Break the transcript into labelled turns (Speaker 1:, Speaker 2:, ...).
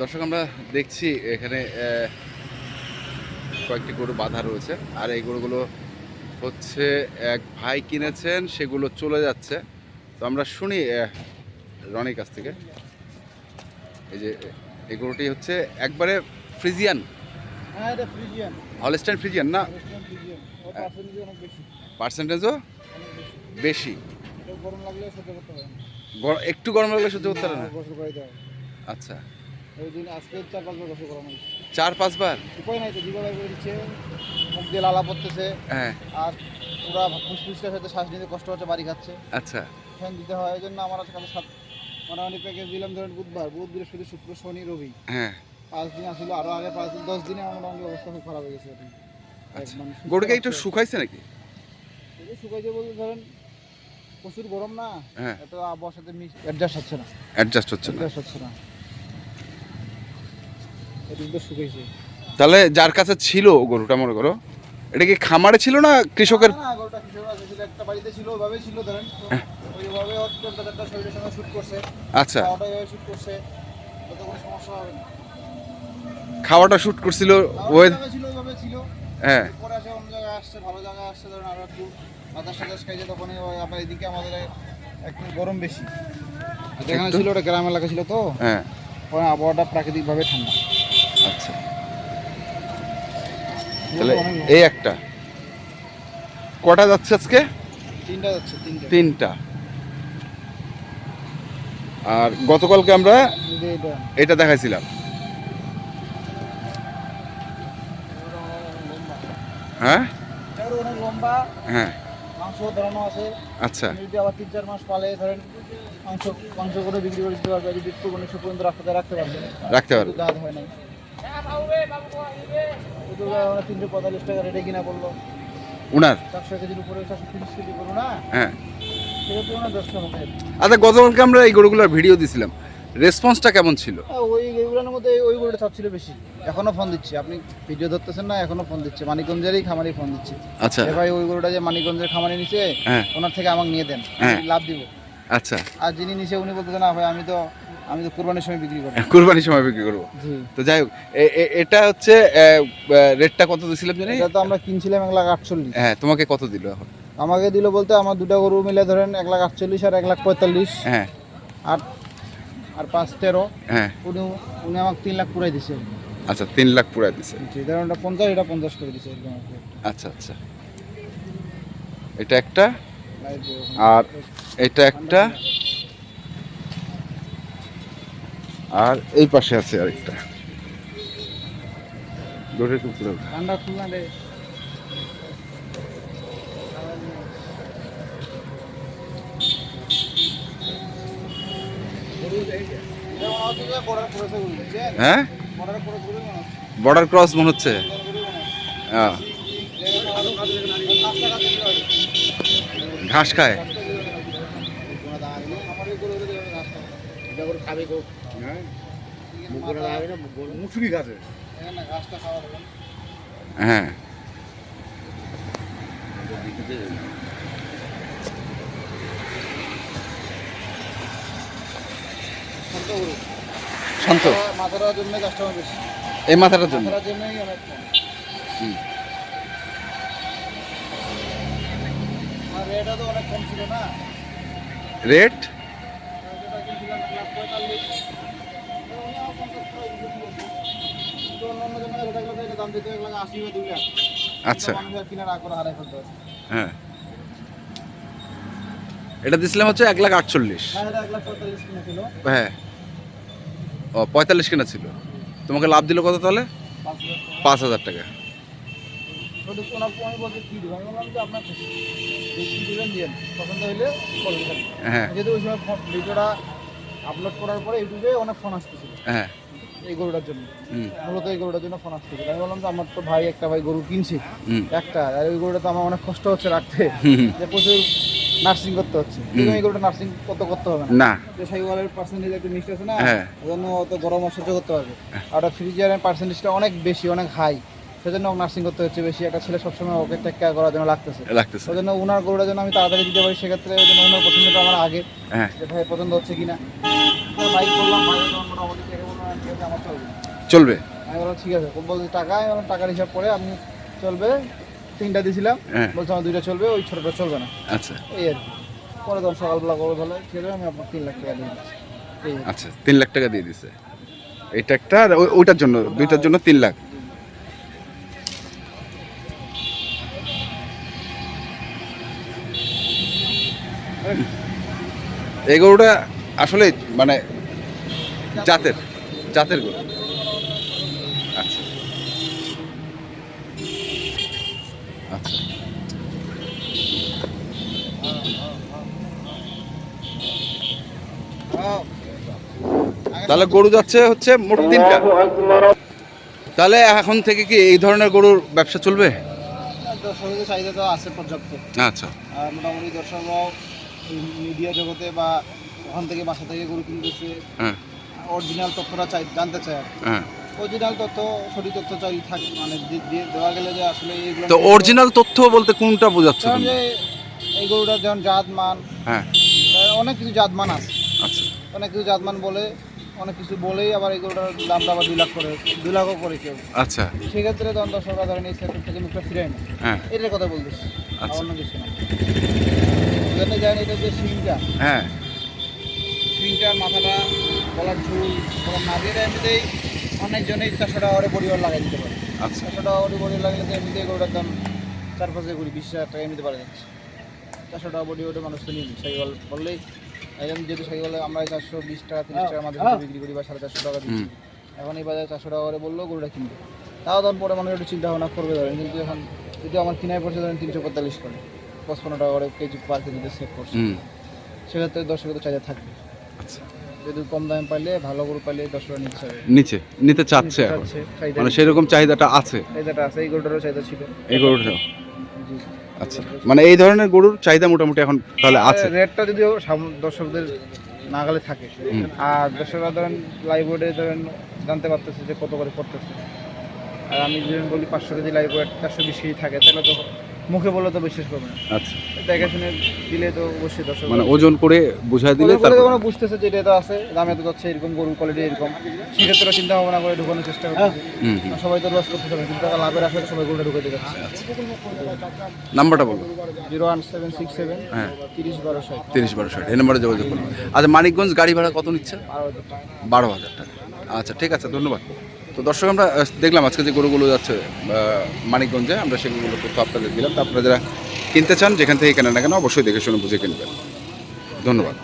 Speaker 1: দর্শক আমরা দেখছি এখানে কয়েকটি গরু বাঁধা রয়েছে। আর এই গরুগুলো হচ্ছে এক ভাই কিনেছেন সেগুলো চলে যাচ্ছে। তো আমরা শুনি রনির কাছ থেকে। এই যে এই গরুটি হচ্ছে একবারে ফ্রিজিয়ান।
Speaker 2: হ্যাঁ
Speaker 1: হলস্টাইন ফ্রিজিয়ান না? পার্সেন্টেজও
Speaker 2: বেশি।
Speaker 1: একটু গরম লাগলে সহ্য করতে পারে না?
Speaker 2: গোসল করে দেওয়া
Speaker 1: আচ্ছা।
Speaker 2: ওই দিন আজকে চার পাঁচবার গোসল করানো
Speaker 1: চার পাঁচবার
Speaker 2: উপায় নাই তো জীবন দিচ্ছে। মুখ দিয়ে লালা পড়তেছে।
Speaker 1: হ্যাঁ।
Speaker 2: আর পুরা ফুসফুসটার সাথে শ্বাস নিতে কষ্ট হচ্ছে বাড়ি খাচ্ছে।
Speaker 1: আচ্ছা।
Speaker 2: ফ্যান দিতে হয় এই জন্য আমার কাছে সাত মোটামুটি প্যাকেজ দিলাম ধরেন বুধবার। বুধ বৃহস্পতি শুক্র শনি রবি।
Speaker 1: হ্যাঁ।
Speaker 2: পাঁচ দিন আসলে আরও আগে পাঁচ দিন দশ দিনে আমার মোটামুটি অবস্থা খুব খারাপ হয়ে গেছে
Speaker 1: আচ্ছা। গরুকে একটু। শুকাইছে নাকি?
Speaker 2: শুকাইছে বলতে ধরেন প্রচুর গরম না
Speaker 1: হ্যাঁ।
Speaker 2: এত আবহাওয়ার সাথে অ্যাডজাস্ট হচ্ছে না।
Speaker 1: অ্যাডজাস্ট হচ্ছে না।
Speaker 2: অ্যাডজাস্ট হচ্ছে না। এটা শুকাইছে
Speaker 1: তাহলে যার কাছে ছিল গরুটা মনে করো এটা কি খামারে ছিল না কৃষকের?
Speaker 2: গরুটা একটা বাড়িতে ছিল ওইভাবেই ছিল ধরেন।
Speaker 1: হ্যাঁ।
Speaker 2: ওইভাবে টেম্পারেচারটা শরীরের সঙ্গে শুট করছে।
Speaker 1: আচ্ছা।
Speaker 2: খাওয়াটা ওইভাবে শুট করছে। তাতে কোনো সমস্যা হবে না।
Speaker 1: খাওয়াটা শুট করছিল ওই
Speaker 2: ছিল ওইভাবে ছিল।
Speaker 1: হ্যাঁ।
Speaker 2: পরে আসে অন্য জায়গায় আসছে ভালো জায়গায় আসছে ধরেন আরও একটু বাতাস সাতাস খাইছে তখন ওই আপনার এদিকে আমাদের একটু গরম বেশি। যেখানে ছিল ওটা গ্রাম এলাকা ছিল তো?
Speaker 1: হ্যাঁ।
Speaker 2: ওখানে আবহাওয়াটা প্রাকৃতিকভাবে ঠান্ডা।
Speaker 1: আচ্ছা। তাহলে এই একটা। কটা যাচ্ছে আজকে?
Speaker 2: তিনটা যাচ্ছে তিনটা।
Speaker 1: তিনটা। আর গতকালকে আমরা
Speaker 2: এটা।
Speaker 1: দেখাইছিলাম। হ্যাঁ?
Speaker 2: অনেক লম্বা।
Speaker 1: হ্যাঁ।
Speaker 2: মাংস ধরানো আছে।
Speaker 1: আচ্ছা।
Speaker 2: যদি আবার তিন চার মাস পালে ধরেন মাংস মাংস করে বিক্রি করে দিতে পারবে যদি একটু উনিশশো পর্যন্ত রাখতে রাখতে পারবে।
Speaker 1: রাখতে পারব।
Speaker 2: দাঁত হয় নাই। কিন্তু আমরা তিনশো পঁয়তাল্লিশ টাকা রেটে কিনা পড়ল
Speaker 1: উনার?
Speaker 2: চারশো কেজির উপরে চারশো তিরিশ কেজি না?
Speaker 1: হ্যাঁ।
Speaker 2: ওনার
Speaker 1: আচ্ছা গতকালকে আমরা এই গরুগুলোর ভিডিও দিছিলাম। রেসপন্সটা কেমন ছিল?
Speaker 2: হ্যাঁ, ওই এইগুলোর মধ্যে ওই গরুটা চাচ্ছিল বেশি। এখনও ফোন দিচ্ছে। আপনি ভিডিও ধরতেছেন না এখনও ফোন দিচ্ছে। মানিকগঞ্জেরই খামারি ফোন দিচ্ছে।
Speaker 1: আচ্ছা।
Speaker 2: ভাই ওই গরুটা যে মানিকগঞ্জের খামারি নিচে
Speaker 1: হ্যাঁ।
Speaker 2: ওনার থেকে আমাকে নিয়ে দেন।
Speaker 1: হ্যাঁ।
Speaker 2: আমি লাভ দিব।
Speaker 1: আচ্ছা।
Speaker 2: আর যিনি নিচে উনি বলতেছেন না ভাই আমি তো আমি তো কুরবানির সময় বিক্রি করব।
Speaker 1: কুরবানির সময় বিক্রি করব। তো যাই হোক এটা হচ্ছে রেটটা কত দিছিলাম জানি?
Speaker 2: এটা তো আমরা কিনছিলাম এক লাখ আটচল্লিশ।
Speaker 1: হ্যাঁ তোমাকে কত দিল এখন?
Speaker 2: আমাকে দিল বলতে আমার দুটো গরু মিলে ধরেন এক লাখ আটচল্লিশ আর এক লাখ পঁয়তাল্লিশ।
Speaker 1: হ্যাঁ।
Speaker 2: আর আর পাঁচ তেরো।
Speaker 1: হ্যাঁ।
Speaker 2: উনি উনি আমাকে তিন লাখ পুরাই দিছে।
Speaker 1: আচ্ছা তিন লাখ পুরাই দিছে।
Speaker 2: জি পঞ্চাশ এটা পঞ্চাশ করে দিছে।
Speaker 1: আচ্ছা আচ্ছা। এটা একটা। আর এটা একটা? আর এই পাশে আছে আরেকটা। দৌড়ে পুরো
Speaker 2: ঠান্ডা খুলনা রে এটা মনে হচ্ছে যে border cross এ গরু, বুঝছেন?
Speaker 1: হ্যাঁ। বর্ডার ক্রস মনে হচ্ছে?
Speaker 2: border গরুই মনে শান্ত। জন্য কাস্টমার বেশি।
Speaker 1: এই মাথাটার জন্য?
Speaker 2: জন্যই অনেক। আর রেটটা তো অনেক কম ছিল না।
Speaker 1: রেট আচ্ছা। হ্যাঁ। এটা দিছিলাম হচ্ছে এক লাখ আটচল্লিশ। হ্যাঁ। ও পঁয়তাল্লিশ কেনা ছিল। তোমাকে লাভ দিল কত তাহলে?
Speaker 2: পাঁচ
Speaker 1: হাজার টাকা। হ্যাঁ।
Speaker 2: আপলোড করার পরে ইউটিউবে অনেক ফোন আসতেছিল।
Speaker 1: হ্যাঁ।
Speaker 2: এই গরুটার জন্য। মূলত এই গরুটার জন্য ফোন আসতেছিল। আমি বললাম যে আমার তো ভাই একটা ভাই গরু কিনছে। একটা আর ওই গরুটা তো আমার অনেক কষ্ট হচ্ছে রাখতে। যে প্রচুর নার্সিং করতে হচ্ছে। এই গরুটা নার্সিং কত করতে হবে না? যে সাইওয়ালের পার্সেন্টেজ একটু মিষ্টি আছে না?
Speaker 1: হ্যাঁ।
Speaker 2: ওই জন্য অত গরম আর সহ্য করতে পারবে আর ফ্রিজিয়ারের পার্সেন্টেজটা অনেক বেশি অনেক হাই সেজন্য নার্সিং করতে হচ্ছে বেশি। একটা ছেলে সবসময় ওকে টেক কেয়ার করার জন্য লাগতেছে।
Speaker 1: লাগতেছে।
Speaker 2: ওই জন্য ওনার গরুটা যেন আমি তাড়াতাড়ি দিতে পারি সেক্ষেত্রে ওই জন্য ওনার পছন্দটা আমার আগে।
Speaker 1: হ্যাঁ।
Speaker 2: যে ভাই পছন্দ হচ্ছে কিনা। বাইক করলাম ভাই মোটামুটি দেখে বললাম ঠিক আছে আমার চলবে।
Speaker 1: চলবে।
Speaker 2: আমি বললাম ঠিক আছে বলছে টাকা আমি বললাম টাকার হিসাব করে আমি চলবে। তিনটা দিয়েছিলাম
Speaker 1: হ্যাঁ।
Speaker 2: বলছে আমার দুইটা চলবে ওই ছোটোটা চলবে না।
Speaker 1: আচ্ছা।
Speaker 2: এই আর কি। পরে তখন সকালবেলা করে ভালো ঠিক আছে আমি আপনার তিন লাখ টাকা দিয়ে দিচ্ছি। এই
Speaker 1: আচ্ছা তিন লাখ টাকা দিয়ে দিছে। এইটা একটা আর ওই- ওইটার জন্য দুইটার জন্য তিন লাখ। এই গরুটা আসলে মানে জাতের জাতের গরু। আচ্ছা।
Speaker 2: হ্যাঁ।
Speaker 1: তাহলে গরু যাচ্ছে হচ্ছে মোট তিনটা। তাহলে এখন থেকে কি এই ধরনের গরুর ব্যবসা চলবে?
Speaker 2: দর্শকদের চাহিদা তো আছে পর্যাপ্ত
Speaker 1: আচ্ছা।
Speaker 2: আর মোটামুটি দর্শকরাও মিডিয়া জগতে বা ওখান থেকে বাসা থেকে গরু কিনতেছে
Speaker 1: হ্যাঁ।
Speaker 2: অরিজিনাল তথ্যটা চাই জানতে চায়
Speaker 1: হ্যাঁ।
Speaker 2: অরিজিনাল তথ্য সঠিক তথ্য চাই থাক মানে দিয়ে দেওয়া গেলে যে আসলে এইগুলো
Speaker 1: তো অরিজিনাল তথ্য বলতে কোনটা বোঝাচ্ছ
Speaker 2: কারণ
Speaker 1: তুমি?
Speaker 2: যে এই গরুটার যেমন জাত মান
Speaker 1: হ্যাঁ
Speaker 2: অনেক কিছু জাত মান আছে।
Speaker 1: আচ্ছা।
Speaker 2: অনেক কিছু জাত মান বলে অনেক কিছু বলেই আবার এই গরুটার দামটা আবার দুই লাখ করে দুই লাখও করে কেউ।
Speaker 1: আচ্ছা।
Speaker 2: সেক্ষেত্রে তখন দর্শকরা ধরেন এই সেক্টর থেকে মুখটা ফিরে না
Speaker 1: হ্যাঁ।
Speaker 2: এটার কথা বলতেছি
Speaker 1: আচ্ছা।
Speaker 2: অন্য কিছু না। এখানে জানেন এটা যে শিংটা।
Speaker 1: হ্যাঁ।
Speaker 2: শিংটার মাথাটা গলার ঝুল গলার নাভি এটা এমনিতেই অনেকজনেই চারশো টাকা করে পরিবার লাগাই দিতে পারে।
Speaker 1: আচ্ছা।
Speaker 2: চারশো টাকা করে পরিবার লাগালে তো এমনিতেই গরুটার দাম চার পাঁচে কুড়ি বিশ হাজার টাকা এমনিতে পারা যাচ্ছে। চারশো টাকা বডি ওটা মানুষ তো নিয়ে সাইকেল বললেই এখন যেহেতু সাইকেল আমরা চারশো বিশ টাকা তিরিশ টাকার মাধ্যমে বিক্রি করি বা সাড়ে চারশো টাকা দিচ্ছি। এখন এই বাজারে চারশো টাকা করে বললেও গরুটা কিনবে। তাও তখন পরে মানুষ একটু চিন্তা ভাবনা করবে ধরেন কিন্তু এখন যদি আমার কিনায় পড়ছে ধরেন তিনশো পঁয়তাল্লিশ করে পঁচপন্ন টাকা করে কেজি পার কেজিতে সেভ করছে। সেক্ষেত্রে দর্শকের তো চাহিদা থাকবে। যদি কম দামে পাইলে ভালো গরু পাইলে নিতে চাবে
Speaker 1: নিচে নিতে চাচ্ছে এখন। মানে সেরকম চাহিদাটা আছে?
Speaker 2: চাহিদাটা আছে এই গরুটারও চাহিদা ছিল।
Speaker 1: এই গরুটা
Speaker 2: জি।
Speaker 1: আচ্ছা মানে এই ধরনের গরুর চাহিদা মোটামুটি এখন তাহলে আছে?
Speaker 2: রেটটা যদিও দর্শকদের নাগালে থাকে। আর দর্শকরা ধরেন লাইভ ওয়েটে ধরেন জানতে পারতেছে যে কত করে পড়তেছে। আর আমি যদি বলি পাঁচশো কেজি লাইভ চারশো বিশ কেজি থাকে তাহলে তো মুখে বলে তো বিশ্বাস করবে না।
Speaker 1: আচ্ছা।
Speaker 2: দেখে শুনে দিলে তো অবশ্যই দর্শক
Speaker 1: মানে ওজন করে বুঝাই দিলে
Speaker 2: ওদের করে বুঝতেছে যে এটা তো আছে দামে তো যাচ্ছে এরকম গরুর কোয়ালিটি এরকম। সেক্ষেত্রে চিন্তা ভাবনা করে ঢুকানোর চেষ্টা
Speaker 1: হুম।
Speaker 2: আর সবাই তো লস করতে পারে কিন্তু টাকা লাভের আশায় সবাই গরুটা ঢুকাতে যাচ্ছে।
Speaker 1: নাম্বারটা বলুন
Speaker 2: zero one seven six seven
Speaker 1: হ্যাঁ।
Speaker 2: তিরিশ বারো ষাট।
Speaker 1: তিরিশ বারো ষাট এই নাম্বারে যোগাযোগ করুন। আচ্ছা মানিকগঞ্জ গাড়ি ভাড়া কত নিচ্ছে
Speaker 2: বারো হাজার টাকা।
Speaker 1: আচ্ছা ঠিক আছে ধন্যবাদ। তো দর্শক, আমরা দেখলাম আজকে যে গরুগুলো যাচ্ছে মানিকগঞ্জে, আমরা সেগুলো তথ্য আপনাদের দিলাম। তো আপনারা যারা কিনতে চান, যেখান থেকে কেনেন না কেন, অবশ্যই দেখে শুনে বুঝে কিনবেন। ধন্যবাদ।